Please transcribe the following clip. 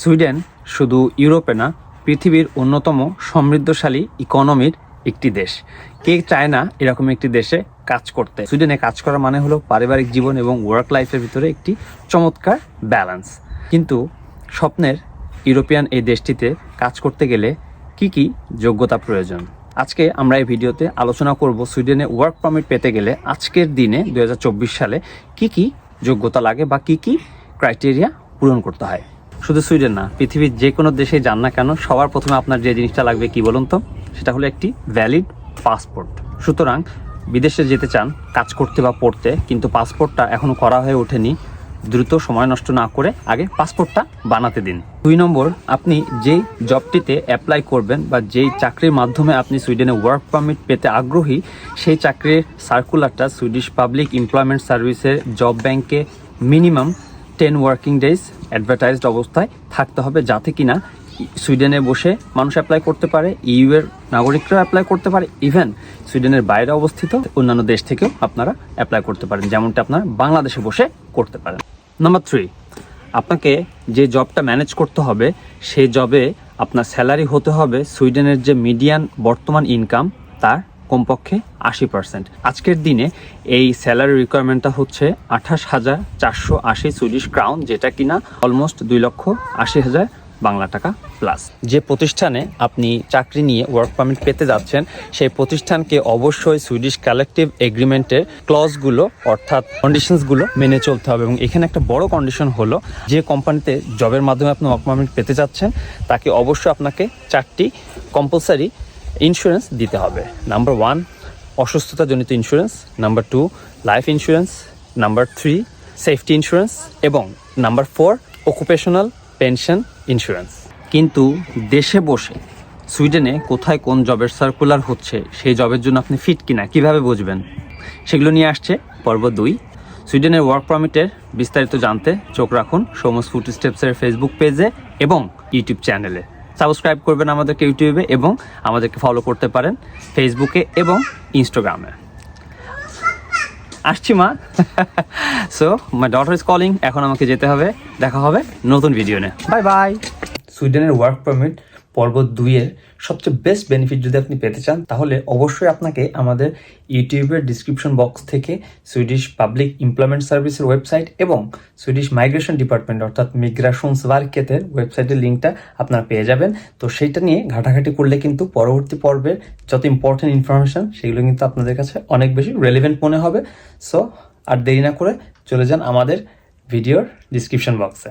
Sweden শুধু ইউরোপে না, পৃথিবীর অন্যতম সমৃদ্ধশালী ইকোনমির একটি দেশ। কে চায় না এরকম একটি দেশে কাজ করতে? সুইডেনে কাজ করা মানে হলো পারিবারিক জীবন এবং ওয়ার্ক লাইফের ভিতরে একটি চমৎকার ব্যালেন্স কিন্তু স্বপ্নের ইউরোপিয়ান এই দেশটিতে কাজ করতে গেলে কি কি যোগ্যতা প্রয়োজন? আজকে আমরা এই ভিডিওতে আলোচনা করব সুইডেনে ওয়ার্ক পারমিট পেতে গেলে আজকের দিনে দু হাজার চব্বিশ সালে কি কি যোগ্যতা লাগে বা কি কি ক্রাইটেরিয়া পূরণ করতে হয়। শুধু সুইডেন না, পৃথিবীর যে কোনো দেশে যান না কেন, সবার প্রথমে আপনার যে জিনিসটা লাগবে কি বলুন তো? সেটা হলো একটি ভ্যালিড পাসপোর্ট সুতরাং বিদেশে যেতে চান, কাজ করতে বা পড়তে, কিন্তু পাসপোর্টটা এখনও করা হয়ে ওঠেনি, দ্রুত সময় নষ্ট না করে আগে পাসপোর্টটা বানাতে দিন। দুই নম্বর, আপনি যেই জবটিতে অ্যাপ্লাই করবেন বা যেই চাকরির মাধ্যমে আপনি সুইডেনে ওয়ার্ক পারমিট পেতে আগ্রহী, সেই চাকরির সার্কুলারটা সুইডিশ পাবলিক এমপ্লয়মেন্ট সার্ভিসের জব ব্যাংকে minimum ten working days advertised অবস্থায় থাকতে হবে যাতে কিনা সুইডেনে বসে মানুষ অ্যাপ্লাই করতে পারে ইউ এর নাগরিকরা অ্যাপ্লাই করতে পারে ইভেন সুইডেনের বাইরে অবস্থিত অন্যান্য দেশ থেকেও আপনারা অ্যাপ্লাই করতে পারেন, যেমনটা আপনারা বাংলাদেশে বসে করতে পারেন। নাম্বার থ্রি আপনাকে যে জবটা ম্যানেজ করতে হবে সেই জবে আপনার স্যালারি হতে হবে সুইডেনের যে মিডিয়ান বর্তমান ইনকাম তার কমপক্ষে আশি পার্সেন্ট আজকের দিনে এই স্যালারি রিকোয়ারমেন্টটা হচ্ছে আঠাশ হাজার চারশো আশি সুইডিশ ক্রাউন যেটা কিনা অলমোস্ট দুই লক্ষ আশি হাজার বাংলা টাকা প্লাস যে প্রতিষ্ঠানে আপনি চাকরি নিয়ে ওয়ার্ক পারমিট পেতে যাচ্ছেন, সেই প্রতিষ্ঠানকে অবশ্যই সুইডিশ কালেকটিভ এগ্রিমেন্টের ক্লজগুলো অর্থাৎ কন্ডিশনসগুলো মেনে চলতে হবে। এবং এখানে একটা বড় কন্ডিশন হলো, যে কোম্পানিতে জবের মাধ্যমে আপনি ওয়ার্ক পারমিট পেতে যাচ্ছেন, তাকে অবশ্যই আপনাকে চারটি কম্পালসারি ইন্স্যুরেন্স দিতে হবে। Number one অসুস্থতাজনিত insurance number two life insurance number three safety insurance এবং number four occupational pension insurance কিন্তু দেশে বসে সুইডেনে কোথায় কোন জবের সার্কুলার হচ্ছে, সেই জবের জন্য আপনি ফিট কিনা, কীভাবে বুঝবেন? সেগুলো নিয়ে আসছে পর্ব দুই। সুইডেনের ওয়ার্ক পারমিটের বিস্তারিত জানতে চোখ রাখুন সৌমস ফুড স্টেপসের ফেসবুক পেজে এবং ইউটিউব চ্যানেলে সাবস্ক্রাইব করবেন আমাদেরকে ইউটিউবে এবং আমাদেরকে ফলো করতে পারেন ফেসবুকে এবং ইনস্টাগ্রামে আসছি মা। So my daughter is calling এখন আমাকে যেতে হবে দেখা হবে নতুন ভিডিও নে। বাই বাই সুইডেনের ওয়ার্ক পারমিট পর্বত দুইয়ের সবচেয়ে বেস্ট বেনিফিট যদি আপনি পেতে চান, তাহলে অবশ্যই আপনাকে আমাদের ইউটিউবের ডিসক্রিপশন বক্স থেকে সুইডিশ পাবলিক এমপ্লয়মেন্ট সার্ভিসের ওয়েবসাইট এবং সুইডিশ মাইগ্রেশন ডিপার্টমেন্ট অর্থাৎ মিগ্রাশনস ওয়ার্কেতের ওয়েবসাইটের লিঙ্কটা আপনারা পেয়ে যাবেন। তো সেইটা নিয়ে ঘাটাঘাটি করলে কিন্তু পরবর্তী পর্বের যত ইম্পর্টেন্ট ইনফরমেশন সেগুলো কিন্তু আপনাদের কাছে অনেক বেশি রেলিভেন্ট মনে হবে। সো আর দেরি না করে চলে যান আমাদের ভিডিওর ডিসক্রিপশন বক্সে